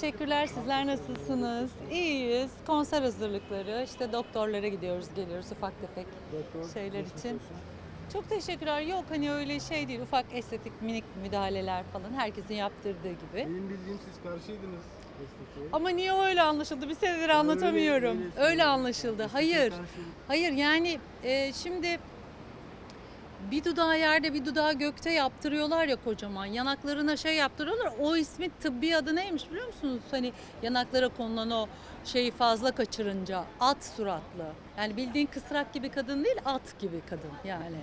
Teşekkürler. Sizler nasılsınız? İyiyiz. Konser hazırlıkları. işte doktorlara gidiyoruz, geliyoruz ufak tefek Doktor, şeyler için. olsun. Çok teşekkürler. Yok hani öyle şey değil. Ufak estetik minik müdahaleler falan. Herkesin yaptırdığı gibi. Benim bildiğim siz karşıydınız estetiğe. Ama niye öyle anlaşıldı? Bir senedir anlatamıyorum. öyle Öyle, anlaşıldı. Hayır. Hayır yani e, şimdi bir dudağı yerde bir dudağı gökte yaptırıyorlar ya kocaman. Yanaklarına şey yaptırıyorlar. O ismi tıbbi adı neymiş biliyor musunuz? Hani yanaklara konulan o şeyi fazla kaçırınca at suratlı. Yani bildiğin kısrak gibi kadın değil at gibi kadın yani.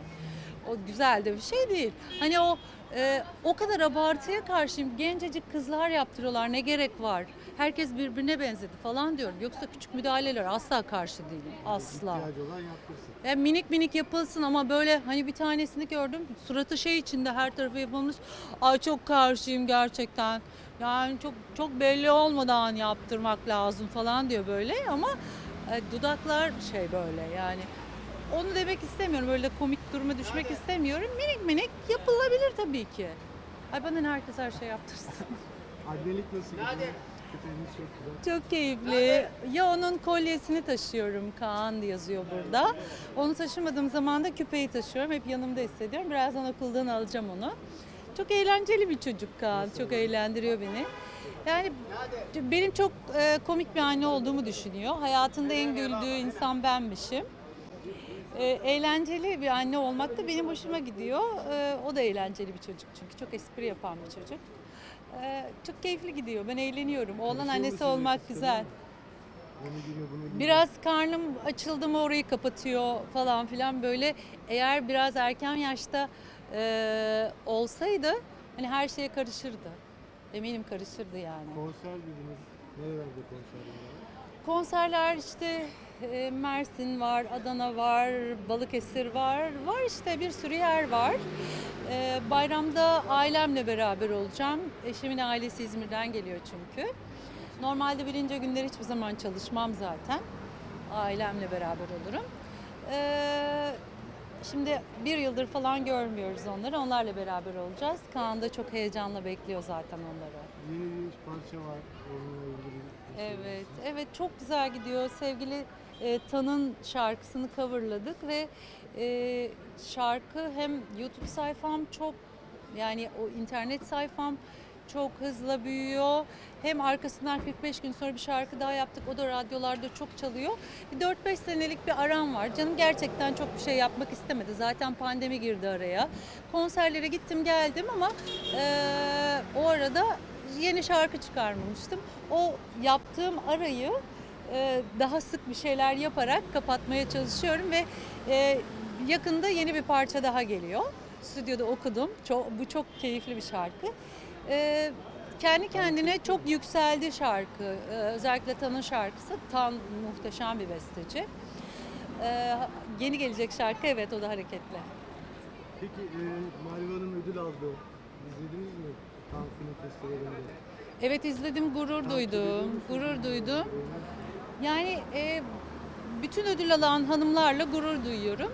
O güzel de bir şey değil. Hani o e, o kadar abartıya karşıyım. Gencecik kızlar yaptırıyorlar. Ne gerek var? Herkes birbirine benzedi falan diyorum. Yoksa küçük müdahaleler asla karşı değilim. Asla. İhtiyacı olan yaptırsın. Ya minik minik yapılsın ama böyle hani bir tanesini gördüm. Suratı şey içinde her tarafı yapılmış. Ay çok karşıyım gerçekten. Yani çok çok belli olmadan yaptırmak lazım falan diyor böyle ama e, dudaklar şey böyle yani. Onu demek istemiyorum. Böyle komik duruma düşmek istemiyorum. Minik minik yapılabilir tabii ki. Ay bana herkes her şey yaptırsın. Annelik nasıl gidiyor? Köpeğiniz çok güzel. Çok keyifli. Ya onun kolyesini taşıyorum. Kaan yazıyor burada. Onu taşımadığım zaman da küpeyi taşıyorum. Hep yanımda hissediyorum. Birazdan okuldan alacağım onu. Çok eğlenceli bir çocuk Kaan. Çok eğlendiriyor beni. Yani benim çok e, komik bir anne olduğumu düşünüyor. Hayatında en güldüğü insan benmişim. E, eğlenceli bir anne olmak da benim hoşuma gidiyor. E, o da eğlenceli bir çocuk çünkü çok espri yapan bir çocuk. E, çok keyifli gidiyor. Ben eğleniyorum. Oğlan annesi olmak güzel. Biraz karnım açıldı mı orayı kapatıyor falan filan böyle. Eğer biraz erken yaşta e, olsaydı hani her şeye karışırdı. Eminim karışırdı yani. Konser dediniz. Nerelerde konser var? Konserler işte e, Mersin var, Adana var, Balıkesir var. Var işte bir sürü yer var. E, bayramda ailemle beraber olacağım. Eşimin ailesi İzmir'den geliyor çünkü. Normalde birinci günler hiçbir zaman çalışmam zaten. Ailemle beraber olurum. Şimdi bir yıldır falan görmüyoruz onları. Onlarla beraber olacağız. Kaan da çok heyecanla bekliyor zaten onları. Yeni bir parça var. Onunla ilgili. bir şey Evet, var. evet çok güzel gidiyor. Sevgili e, Tan'ın şarkısını coverladık ve e, şarkı hem YouTube sayfam çok yani o internet sayfam çok hızla büyüyor. Hem arkasından 45 gün sonra bir şarkı daha yaptık. O da radyolarda çok çalıyor. Bir 4-5 senelik bir aram var. Canım gerçekten çok bir şey yapmak istemedi. Zaten pandemi girdi araya. Konserlere gittim geldim ama e, o arada yeni şarkı çıkarmamıştım. O yaptığım arayı e, daha sık bir şeyler yaparak kapatmaya çalışıyorum ve e, yakında yeni bir parça daha geliyor. Stüdyoda okudum. Çok, bu çok keyifli bir şarkı. E, kendi kendine çok yükseldi şarkı. E, özellikle Tan'ın şarkısı. Tan muhteşem bir besteci. E, yeni gelecek şarkı evet o da hareketli. Peki e, Mariva'nın ödül aldı. İzlediniz mi? Cannes Film Festivali'nde. Evet izledim, gurur duydum. Gurur duydum. Yani e, bütün ödül alan hanımlarla gurur duyuyorum.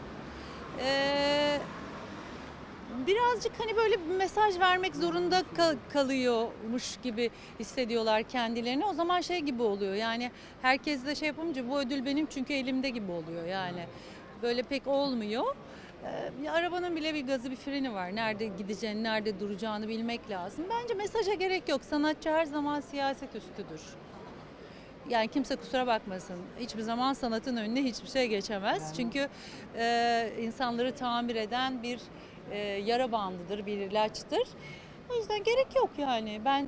E, birazcık hani böyle bir mesaj vermek zorunda kal- kalıyormuş gibi hissediyorlar kendilerini. O zaman şey gibi oluyor yani herkes de şey yapınca bu ödül benim çünkü elimde gibi oluyor yani. Böyle pek olmuyor. Ee, bir arabanın bile bir gazı bir freni var. Nerede gideceğini, nerede duracağını bilmek lazım. Bence mesaja gerek yok. Sanatçı her zaman siyaset üstüdür. Yani kimse kusura bakmasın. Hiçbir zaman sanatın önüne hiçbir şey geçemez. Çünkü e, insanları tamir eden bir e, yara bandıdır, bir ilaçtır. O yüzden gerek yok yani. Ben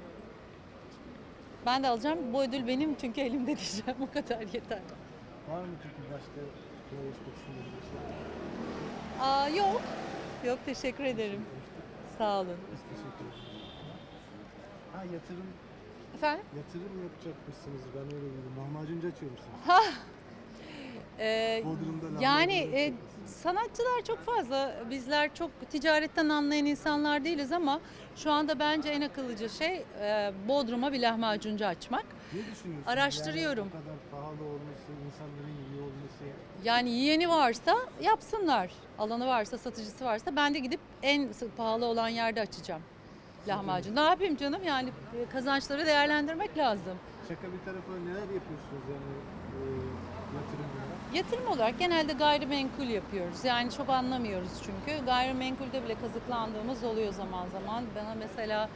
ben de alacağım. Bu ödül benim çünkü elimde diyeceğim. O kadar yeter. Var mı peki başka istediğiniz bir şey? Aa, yok. Yok teşekkür ederim. Sağ olun. Biz teşekkür ederiz. Ha yatırım, Efendim? yatırım yapacakmışsınız. Ben öyle duydum. Lahmacuncu açıyormuşsunuz. Ee, Bodrum'da lahmacun yani e. sanatçılar çok fazla, bizler çok ticaretten anlayan insanlar değiliz ama şu anda bence en akıllıca şey e, Bodrum'a bir lahmacuncu açmak. Ne düşünüyorsunuz? Yani Yani bu kadar pahalı olması, insanların iyi olması. Yani yiyeni varsa yapsınlar. Alanı varsa, satıcısı varsa ben de gidip en pahalı olan yerde açacağım. lahmacun. Ne yapayım canım yani e, kazançları değerlendirmek lazım. Şaka bir tarafa neler yapıyorsunuz yani e, yatırım olarak? Genelde gayrimenkul yapıyoruz. Yani çok anlamıyoruz çünkü. Gayrimenkulde bile kazıklandığımız oluyor zaman zaman. Bana mesela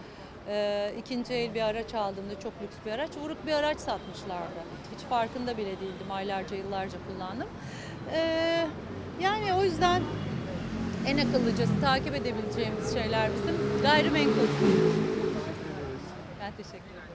e, ikinci el bir araç aldığımda çok lüks bir araç, vuruk bir araç satmışlardı. Hiç farkında bile değildim. Aylarca, yıllarca kullandım. E, yani o yüzden en akıllıcası takip edebileceğimiz şeyler bizim gayrimenkul. Ben teşekkür ederim.